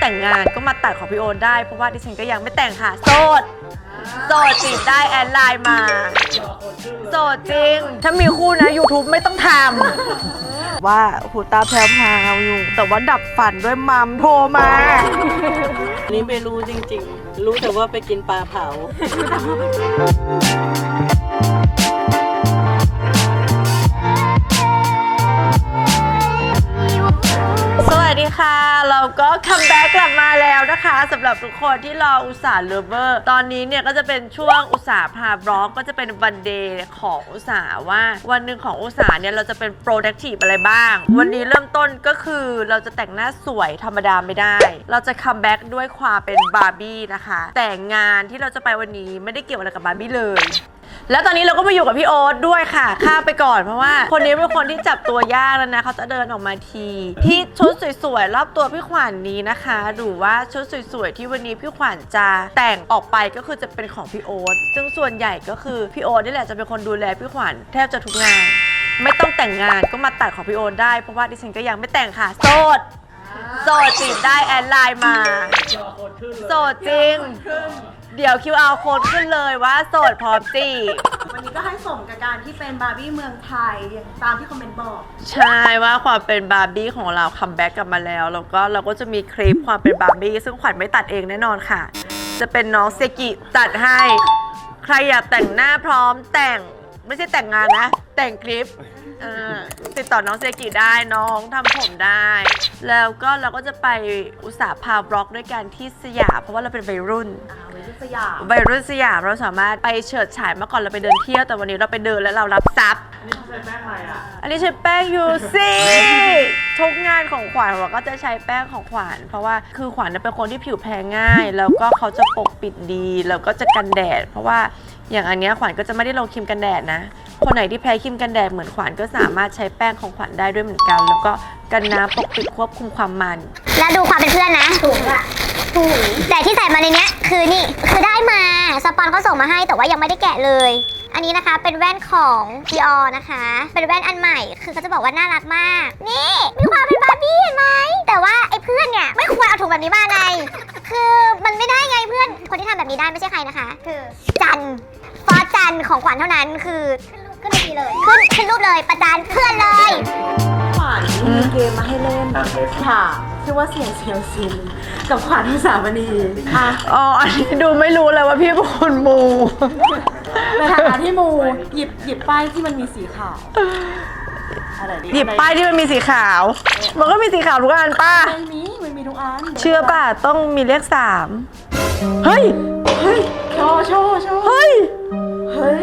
แต่งงานก็มาตัดของพี่โอนได้ เพราะว่าดิฉันก็ยังไม่แต่งค่ะ โสด โสดจีบได้แอดไลน์มา โสดจริง ถ้ามีคู่นะ YouTube ไม่ต้องทำว่าหูตาแพรวๆอยู่ แต่ว่าดับฝันด้วยมัมโทรมา อันนี้ไม่รู้จริงๆ รู้แต่ว่าไปกินปลาเผา ดีค่ะ เราก็คัมแบ็กกลับมาแล้วนะคะสำหรับทุกคนที่รออุตสาห์เลเวอร์ ตอนนี้เนี่ยก็จะเป็นช่วงอุตสาห์พาบล็อกก็จะเป็นวันเดย์ของอุตสาห์ว่า วันหนึ่งของอุตสาห์เนี่ยเราจะเป็น productive อะไรบ้าง วันนี้เริ่มต้นก็คือเราจะแต่งหน้าสวยธรรมดาไม่ได้ เราจะคัมแบ็กด้วยความเป็นบาร์บี้นะคะ แต่งานที่เราจะไปวันนี้ไม่ได้เกี่ยวอะไรกับบาร์บี้เลย แล้วตอนนี้เราก็มาอยู่กับพี่โอ๊ตด้วยค่ะ ข้ามไปก่อนเพราะว่า คนนี้เป็นคนที่จับตัวยากแล้วนะเขาจะเดินออกมาที ที่ชุดสวยๆรอบตัวพี่ขวัญนนี้นะคะดูว่าชุดสวยๆที่วันนี้พี่ขวัญจะแต่งออกไปก็คือจะเป็นของพี่โอ๊ตซึ่งส่วนใหญ่ก็คือพี่โอ๊ตนี่แหละจะเป็นคนดูแลพี่ขวัญแทบจะทุกงาน ไม่ต้องแต่งงานก็มาตัดของพี่โอ๊ตได้เพราะว่าดิฉันก็ยังไม่แต่งค่ะโสดโสดจีบได้แอดไลน์มาโสดจริง เดี๋ยว QR โค้ดขึ้นเลยว่าโสดพร้อมจีบวันนี้ก็ให้สมกับการที่เป็นบาร์บี้เมืองไทยอย่างตามที่คอมเมนต์บอก ใช่ว่าความเป็นบาร์บี้ของเราคัมแบ็กกลับมาแล้ว แล้วก็เราก็จะมีคลิปความเป็นบาร์บี้ซึ่งขวัญไม่ตัดเองแน่นอนค่ะ จะเป็นน้องเซกิตัดให้ ใครอยากแต่งหน้าพร้อมแต่งไม่ใช่แต่งงานนะ แต่งคลิป เออติดต่อน้องเซกิได้น้องทำผมได้ แล้วก็เราก็จะไปอุตสาห์พาบล็อกด้วยกันที่สยามเพราะว่าเราเป็นวัยรุ่น อ่าวัยรุ่นสยามวัยรุ่นสยามเราสามารถไปเฉิดฉายเมื่อก่อนเราไปเดินเที่ยวแต่วันนี้เราไปเดินแล้วเรารับทรัพย์อันนี้ใช้แป้งยูซี่ทุ กงานของขวัญเราก็จะใช้แป้งของขวัญเพราะว่าคือขวัญเนี่ยเป็นคนที่ผิวแพ้ง่าย แล้วก็เขาจะปกปิดดีแล้วก็จะกันแดด เพราะว่าอย่างอันเนี้ยขวัญก็จะไม่ได้ลงครีมกันแดดนะ คนไหนที่แพ้ครีมกันแดดเหมือนขวัญก็สามารถใช้แป้งของขวัญได้ด้วยเหมือนกัน แล้วก็กันน้ำปกปิดควบคุมความมัน แล้วดูความเป็นเพื่อนนะถูกอะถูกแต่ที่ใส่มาในเนี้ยคือนี่คือได้มาสปอนเขาส่งมาให้แต่ว่ายังไม่ได้แกะเลย อันนี้นะคะเป็นแว่นของ Dior นะคะ เป็นแว่นอันใหม่ คือเขาจะบอกว่าน่ารักมาก นี่ มีความเป็นบาร์บี้เห็นไหม แต่ว่าไอ้เพื่อนเนี่ยไม่ควรเอาถุงแบบนี้มาไง คือมันไม่ได้ไงเพื่อน คนที่ทำแบบนี้ได้ไม่ใช่ใครนะคะ คือจันฟอสจันของขวัญเท่านั้น คือขึ้นรูปเลย ขึ้นขึ้นรูปเลยประจานเพื่อนเลย ขวัญมีเกมมาให้เล่นค่ะ ชื่อว่าเสียงเซียวซินกับขวัญที่สามณีอะอ๋อ อันนี้ดูไม่รู้เลยว่าพี่เป็นคนมู ในฐานะที่มูหยิบหยิบป้ายที่มันมีสีขาวอะไรดีหยิบป้ายที่มันมีสีขาว มันก็มีสีขาวทุกอันป้า ไม่มีมันมีทุกอันเชื่อป่ะ ต้องมีเลขสามเฮ้ย เฮ้ยโชว์โชว์โชว์เฮ้ย เฮ้ย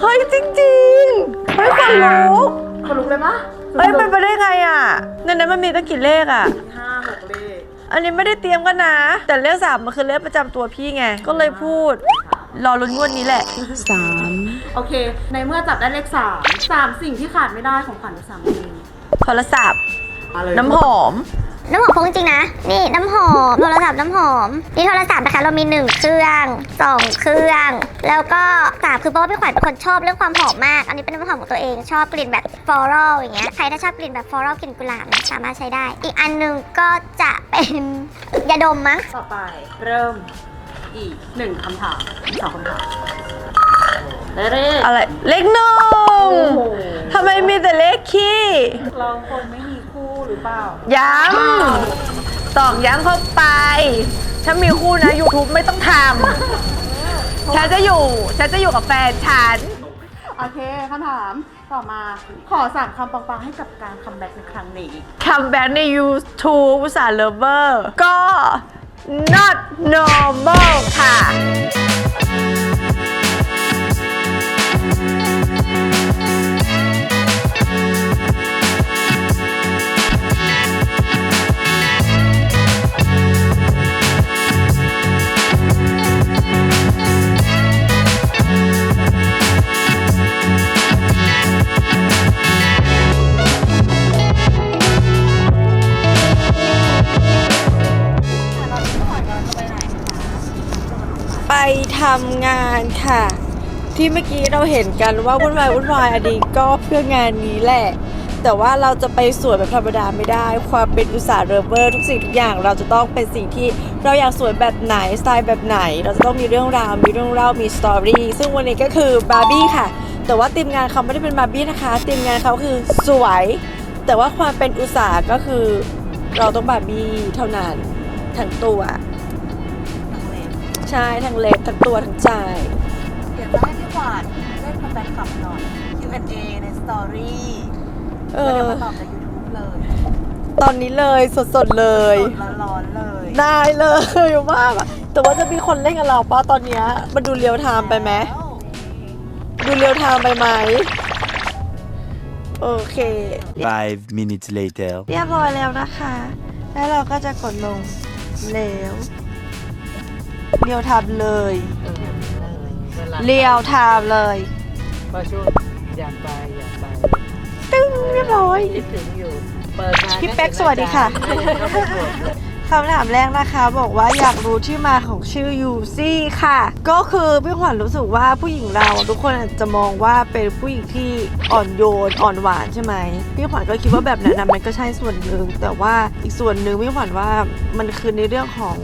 เฮ้ยจริงๆเฮ้ยคนลุกคนลุกเลยปะเฮ้ยเป็นไปได้ไงอะในนั้นมันมีตั้งกี่เลขอะห้าหกเลข อันนี้ไม่ได้เตรียมกันนะ แต่เลขสามมันคือเลขประจำตัวพี่ไง ก็เลยพูด รอลุ้นงวดนี้แหละโอเค ในเมื่อจับได้เลขสามสามสิ่งที่ขาดไม่ได้ของขวัญสามณีโทรศัพท์ มาเลยน้ำหอม น้ำหอมพกจริงๆนะ นี่น้ำหอม โทรศัพท์น้ำหอม นี่โทรศัพท์นะคะเรามี 1 เครื่อง2 เครื่อง แล้วก็สามคือเพราะว่าพี่ขวัญเป็นคนชอบเรื่องความหอมมาก อันนี้เป็นน้ำหอมของตัวเองชอบกลิ่นแบบฟลอรัลอย่างเงี้ย ใครถ้าชอบกลิ่นแบบฟลอรัลกลิ่นกุหลาบนะสามารถใช้ได้ อีกอันหนึงก็จะเป็นยาดมมั้ง ต่อไปเริ่มอีกหนึ่งคำถามสองคำถาม เลขอะไรเลขหนึ่งโอ้โหทำไมมีแต่เลขขี้เราคนไม่มีคู่หรือเปล่า ย้ำตอกย้ำเข้าไป ถ้ามีคู่นะ YouTube ไม่ต้องทำฉันจะอยู่ ฉันจะอยู่กับแฟนฉัน โอเคคำถามต่อมาขอสามคำปังๆ ให้กับการคัมแบ็กในครั้งนี้ คัมแบ็กใน YouTube อุตสาห์ lover ก็ not normal ค่ะ ที่เมื่อกี้เราเห็นกันว่าวุ่นวายวุ่นวายอดีตก็เพื่องานนี้แหละ แต่ว่าเราจะไปสวยแบบธรรมดาไม่ได้ ความเป็นอุตสาห์เรเวอร์ทุกสิ่งทุกอย่าง เราจะต้องเป็นสิ่งที่เราอยากสวยแบบไหนสไตล์แบบไหน เราจะต้องมีเรื่องราวมีเรื่องเล่ามีสตอรี่ซึ่งวันนี้ก็คือบาร์บี้ค่ะ แต่ว่าทีมงานเขาไม่ได้เป็นบาร์บี้นะคะทีมงานเขาคือสวย แต่ว่าความเป็นอุตสาห์ก็คือ เราต้องบาร์บี้เท่านั้นทั้งตัวใช่ทั้งเล็บทั้งตัวทั้งใจ ยวจะให้พี่ขวัญเล่นกับแฟนคลับหน่อย Q&A ในสตอรี่เอแล้วเดี๋ยวอ มาตอบใน YouTube เลยตอนนี้เลยสดๆเลย สดร้อนๆเลยได้เลยมากอะแต่ว่าจะมีคนเล่นกับเราป้าตอนเนี้ยมันดูเรียวไทม์ไปไหมดูเรียวไทม์ไปไหม โอเค Five minutes later. เรียบร้อยแล้วนะคะ แล้วเราก็จะกดลงแล้ว เรียวไทม์เลยเวลา เรียวไทม์เลยพอช่วงอยากไปอยากไปตึ้งเรียบร้อย คิดถึงอยู่ เปิดมาพี่เป๊กสวัสดีค่ะก็ไปกดเลยคำถามแรกนะคะบอกว่าอยากรู้ที่มาของชื่อยูซี่ค่ะ ก็คือพี่ขวัญรู้สึกว่าผู้หญิงเราทุกคนอาจจะมองว่าเป็นผู้หญิงที่อ่อนโยนอ่อนหวานใช่ไหมพี่ขวัญก็คิดว่าแบบนั้นนะมันก็ใช่ส่วนหนึ่งแต่ว่าอีกส่วนหนึ่งพี่ขวัญว่ามันคือในเรื่องของ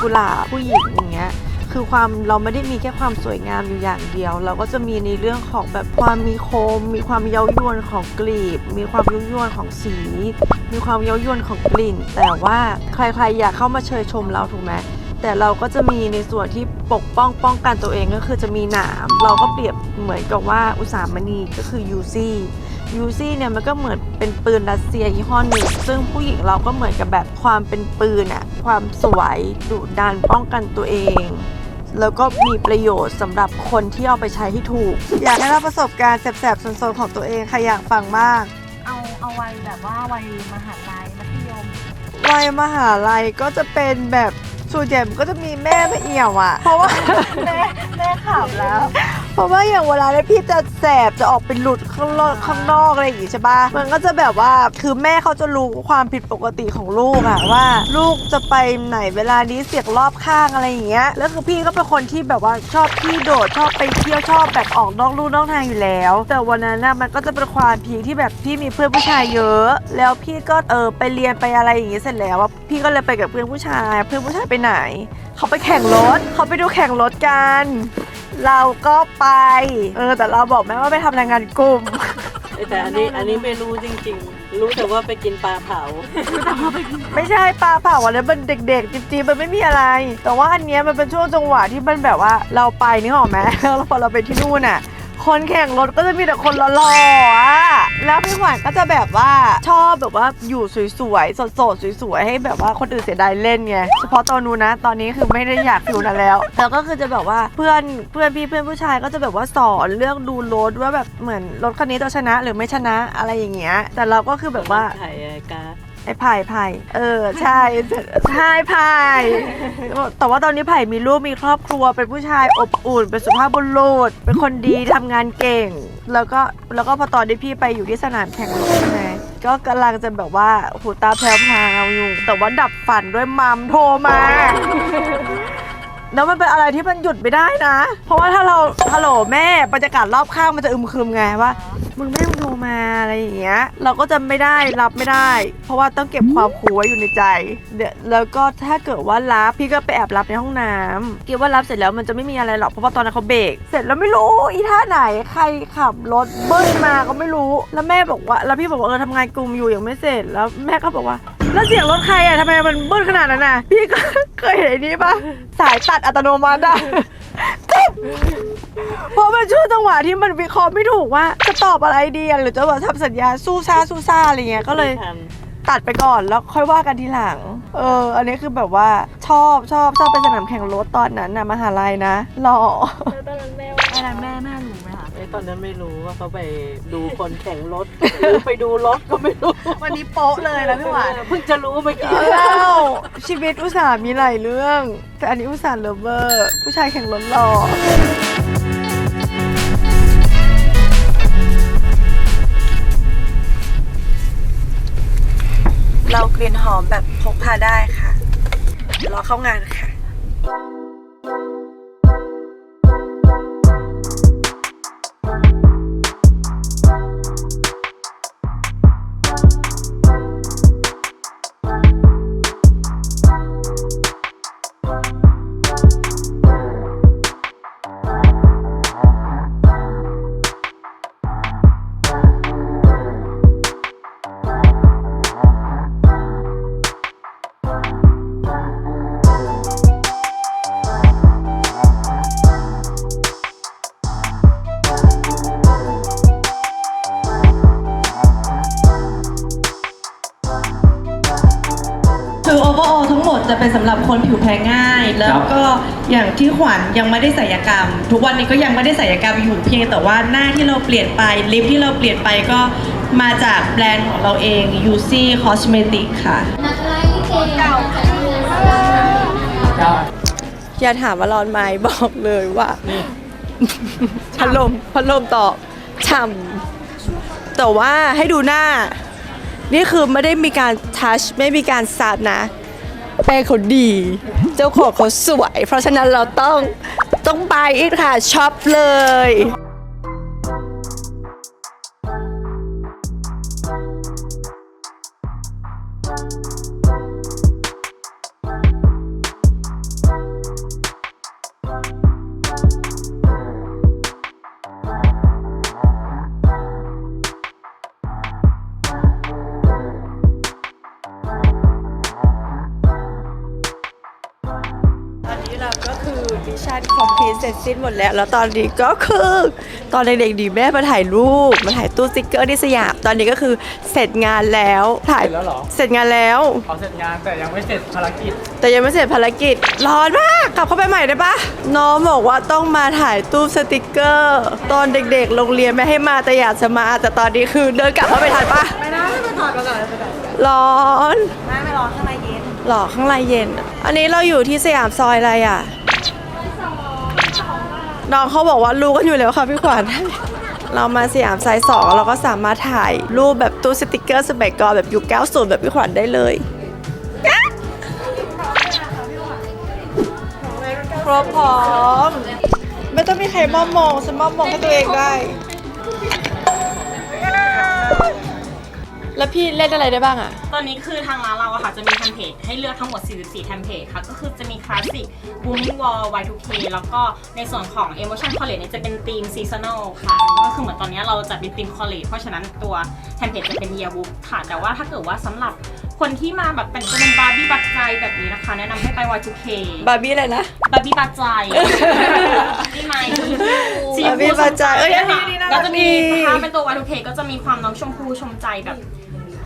กุหลาบผู้หญิงอย่างเงี้ย คือความเราไม่ได้มีแค่ความสวยงามอยู่อย่างเดียว เราก็จะมีในเรื่องของแบบความมีโคม มีความเย้ายวนของกลีบ มีความเย้ายวนของสี มีความเย้ายวนของกลิ่น แต่ว่าใครๆอยากเข้ามาเชยชมเราถูกไหมแต่เราก็จะมีในส่วนที่ปกป้องป้องกันตัวเองก็คือจะมีหนาม เราก็เปรียบเหมือนกับว่าอุตสาหมณีก็คือยูซี่ยูซี่เนี่ยมันก็เหมือนเป็นปืนรัสเซียยี่ห้อหนึ่งซึ่งผู้หญิงเราก็เหมือนกับแบบความเป็นปืนอะความสวยดุดันป้องกันตัวเอง แล้วก็มีประโยชน์สำหรับคนที่เอาไปใช้ให้ถูก อยากให้เล่าประสบการณ์แสบๆโซนๆของตัวเองใครอยากฟังมาก เอาเอาวัยแบบว่าวัยมหาลัยมัธยม วัยมหาลัยก็จะเป็นแบบ ส่วนใหญ่มันก็จะมีแม่มาเอี่ยวอะ เพราะว่า แม่แม่ขับแล้ว เพราะว่าอย่างเวลาที่พี่จะแสบจะออกเป็นหลุดข้างนอกข้างนอกอะไรอย่างงี้ใช่ปะมันก็จะแบบว่าคือแม่เขาจะรู้ความผิดปกติของลูกอะว่า ลูกจะไปไหนเวลานี้เสียงรอบข้างอะไรอย่างเงี้ยแล้วคือพี่ก็เป็นคนที่แบบว่าชอบที่โดดชอบไปเที่ยวชอบแบบออกนอกลู่นอกทางอยู่แล้ว แต่วันนั้นน่ะมันก็จะเป็นความพีคที่แบบพี่มีเพื่อนผู้ชายเยอะ แล้วพี่ก็เออไปเรียนไปอะไรอย่างงี้เสร็จแล้วอะพี่ก็เลยไปกับเพื่อนผู้ชาย เพื่อนผู้ชายไปไหน เขาไปแข่งรถ เขาไปดูแข่งรถกัน เราก็ไป เออ แต่เราบอกแม่ว่าไปทำรายงานกลุ่ม แต่อันนี้อันนี้ไม่รู้จริง ๆ รู้แต่ว่าไปกินปลาเผา ไม่ใช่ปลาเผาอะไรมันเด็ก ๆจริงๆมันไม่มีอะไร แต่ว่าอันเนี้ยมันเป็นช่วงจังหวะที่มันแบบว่าเราไปนี่หรอกไหมแล้วพอเราไปที่นู่นน่ะ คนแข่งรถก็จะมีแต่คนหล่อๆอะแล้วพี่ขวัญก็จะแบบว่าชอบแบบว่าอยู่สวยๆสดๆสวยๆให้แบบว่าคนอื่นเสียดายเล่นไงเฉพาะตอนนู้นนะ ตอนนี้คือไม่ได้อยากฟิวนั้นแล้วแล้วก็คือจะแบบว่าเพื่อนเพื่อนพี่เพื่อนผู้ชายก็จะแบบว่าสอนเรื่องดูรถว่าแบบเหมือนรถคันนี้จะชนะหรือไม่ชนะอะไรอย่างเงี้ยแต่เราก็คือแบบว่า ถ่ายรายการ ไอ้ไผ่ไผ่เออใช่ใช่ไผ่แต่ว่าตอนนี้ไผ่มีลูกมีครอบครัวเป็นผู้ชายอบอุ่นเป็นสุภาพบุรุษเป็นคนดีทำงานเก่ง แล้วก็แล้วก็พอตอนที่พี่ไปอยู่ที่สนามแข่งรถใช่ไหมก็กำลังจะแบบว่าหูตาแพรวพาวอยู่ แต่ว่าดับฝันด้วยมัมโทรมา แล้วมันเป็นอะไรที่มันหยุดไม่ได้นะ เพราะว่าถ้าเราฮัลโหลแม่บรรยากาศรอบข้างมันจะอึมครึมไงว่ามึงแม่มึงโทรมาอะไรอย่างเงี้ย เราก็จะไม่ได้รับไม่ได้ เพราะว่าต้องเก็บความคูลไว้อยู่ในใจเดี๋ยวแล้วก็ถ้าเกิดว่ารับพี่ก็ไปแอบรับในห้องน้ำคิดว่ารับเสร็จแล้วมันจะไม่มีอะไรหรอกเพราะว่าตอนนั้นเขาเบรกเสร็จแล้วไม่รู้อีท่าไหนใครขับรถเบิ้ลมาก็ไม่รู้ แล้วแม่บอกว่า แล้วพี่บอกว่าเออทำงานกลุ่มอยู่ยังไม่เสร็จแล้วแม่ก็บอกว่า แล้วเสียงรถใครอะทำไมมันเบิ้ลขนาดนั้นน่ะ พี่ก็ เคยเห็นอันนี้ปะสายตัดอัตโนมัติอะตึ๊บเพราะมันช่วงจังหวะที่มันวิเคราะห์ไม่ถูกว่า จะตอบอะไรดีอะหรือจะแบบทำสัญญาสู้ซ่าสู้ซ่าอะไรเงี้ยก็เลยไม่ทันตัดไปก่อนแล้วค่อยว่ากันทีหลัง เออ อันนี้คือแบบว่าชอบชอบชอบไปสนามแข่งรถตอนนั้นนะมหาลัยนะหล่อ ตอนนั้นไม่รู้ว่าเขาไปดูคนแข่งรถหรือไปดูรถก็ไม่รู้วันนี้โป๊ะเลยนะพี่หวานเพิ่งจะรู้เมื่อกี้เล่าชีวิตอุตส่าห์มีหลายเรื่อง แต่อันนี้อุตส่าห์เลฟเวอร์ผู้ชายแข่งรถหล่อเรากลิ่นหอมแบบพกพาได้ค่ะเดี๋ยวรอเข้างานค่ะ สำหรับคนผิวแพ้ง่าย แล้วก็อย่างที่ขวัญยังไม่ได้ศัลยกรรม ทุกวันนี้ก็ยังไม่ได้ศัลยกรรมอยู่เพียงแต่ว่าหน้าที่เราเปลี่ยนไปลิปที่เราเปลี่ยนไปก็มาจากแบรนด์ของเราเอง UC Cosmetic ค่ะ อย่าถามว่าร้อนไหมบอกเลยว่า พัดลมพัดลมตอบฉ่ำแต่ว่าให้ดูหน้า นี่คือไม่ได้มีการทัชไม่มีการสาดนะ แป้งเขาดี เจ้าของเขาสวย เพราะฉะนั้นเราต้องต้องไปอีกค่ะช็อปเลย สร็จสิ้นหมดแล้ว แล้วตอนนี้ก็คือ ตอนเด็กๆดีแม่มาถ่ายรูปมาถ่ายตู้สติ๊กเกอร์ที่สยามตอนนี้ก็คือเสร็จงานแล้วถ่ายเสร็จแล้วเหรอ เสร็จงานแล้ว เขาเสร็จงานแต่ยังไม่เสร็จภารกิจ แต่ยังไม่เสร็จภารกิจร้อนมากกลับเข้าไปใหม่ได้ปะน้องบอกว่าต้องมาถ่ายตู้สติกเกอร์ ตอนเด็กๆโรงเรียนไม่ให้มาแต่อยากจะมาแต่ตอนนี้คือเดินกลับเข้าไปทันปะไม่ได้ไม่ถอดมาก่อนร้อนไม่ไม่ร้อนข้างในเย็นหรอข้างในเย็น อันนี้เราอยู่ที่สยามซอยอะไรอะ น้องเขาบอกว่ารู้กันอยู่แล้วค่ะพี่ขวัญ เรามาสยามไซส์สองเราก็สามารถถ่ายรูปแบบตู้สติกเกอร์สมัยก่อนแบบยุค90แบบพี่ขวัญได้เลยครบพร้อมไม่ต้องมีใครมอบมองฉันมอบมองให้ตัวเองได้ แล้วพี่เล่นอะไรได้บ้างอะ ตอนนี้คือทางร้านเราอะค่ะจะมีเทมเพลตให้เลือกทั้งหมด 44เทมเพลตค่ะ ก็คือจะมีคลาสสิก booming wall y2k แล้วก็ในส่วนของ emotion college เนี่ยจะเป็นธีม seasonal ค่ะ ก็คือเหมือนตอนนี้เราจัดเป็นธีม college เพราะฉะนั้นตัวเทมเพลตจะเป็น yearbook ค่ะ แต่ว่าถ้าเกิดว่าสำหรับคนที่มาแบบเป็นจะเป็นบาร์บี้บัตใจแบบนี้นะคะ แนะนำให้ไป y2k บาร์บี้อะไรนะ บาร์บี้บัตใจนี่ไหมสีชม Barbie พูบัตใจเอ้ยชมอันนี้นี่น่ารักก็จะมีดีถ้าเป็นตัว y2k ก็จะมีความน้องชมพูชมใจแบบ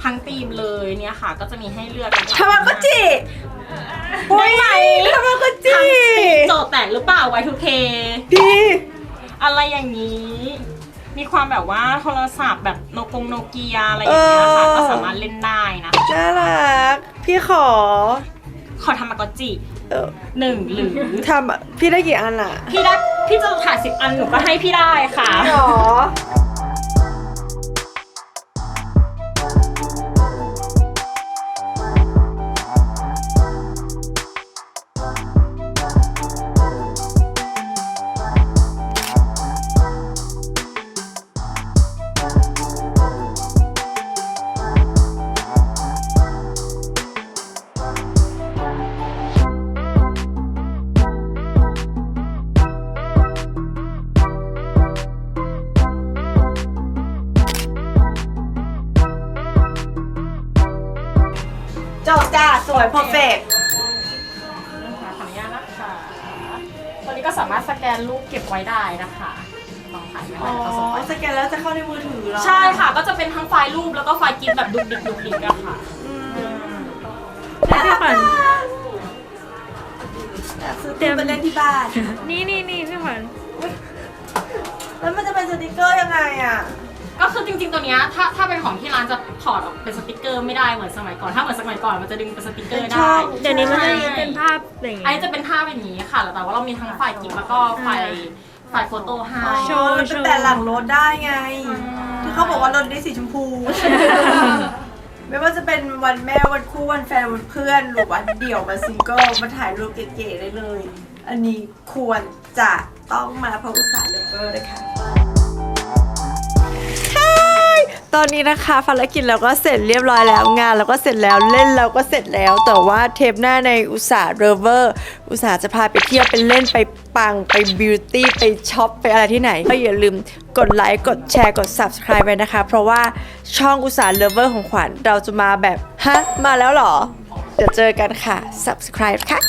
ทั้งธีมเลยเนี่ยค่ะ ก็จะมีให้เลือกกันทามาก็จิได้ไหมทามาก็จิโจทย์แตกหรือเปล่า Y2K ดีอะไรอย่างนี้ มีความแบบว่าโทรศัพท์แบบโนกงโนเกียอะไรอย่างเงี้ยค่ะ ก็สามารถเล่นได้นะน่ารัก พี่ขอ ขอทำมากอจิเออหนึ่งหรือทำอะพี่ได้กี่อันอะ พี่ได้พี่จะถ่ายสิบอันหนูก็ให้พี่ได้ค่ะหรอ ไว้ได้นะคะลองถ่ายไว้อ๋อแล้วก็ส่งไปสแกนแล้วจะเข้าในมือถือเหรอใช่ค่ะ ก็จะเป็นทั้งไฟล์รูปแล้วก็ไฟล์กิฟต์แบบดุกดิกดุกดิกอะค่ะพี่ขวัญซื้อตู้ไปเล่นที่บ้าน นี่นี่นี่พี่ขวัญแล้วมันจะเป็นสติกเกอร์ยังไงอะ ก็คือจริงๆตัวเนี้ยถ้าถ้าเป็นของที่ร้านจะถอดออกเป็นสติกเกอร์ไม่ได้เหมือนสมัยก่อนถ้าเหมือนสมัยก่อนมันจะดึงเป็นสติกเกอร์เป็นช่ได้องเดี๋ยวนี้มันจะใช่เป็นภาพอย่างอันงี้นี้จะเป็นภาพอย่างนี้ค่ะแต่ว่าเรามีทั้งไฟล์กิฟต์แล้วก็ไฟล์ไฟล์โฟโต้ให้โชว์มันเป็นแต่หลังรถได้ไง ที่เขาบอกว่ารถได้สีชมพู ไม่ว่าจะเป็นวันแม่วันคู่วันแฟนวันเพื่อนหรือวันเดี่ยววันซิงเกิลมาถ่ายรูปเก๋ๆได้เลย อันนี้ควรจะต้องมาเพราะอุตสาห์เลเวอร์เลยค่ะ ตอนนี้นะคะภารกิจเราก็เสร็จเรียบร้อยแล้วงานเราก็เสร็จแล้วเล่นเราก็เสร็จแล้ว แต่ว่าเทปหน้าในอุตสาห์เรเวอร์อุตสาห์จะพาไปเที่ยวไปเล่นไปปังไปบิวตี้ไปช็อปไปอะไรที่ไหนก็อย่าลืมกดไลค์กดแชร์กด subscribe ไปนะคะ เพราะว่าช่องอุตสาห์เรเวอร์ของขวัญเราจะมาแบบ ฮะ มาแล้วเหรอ เดี๋ยวเจอกันค่ะ subscribe ค่ะ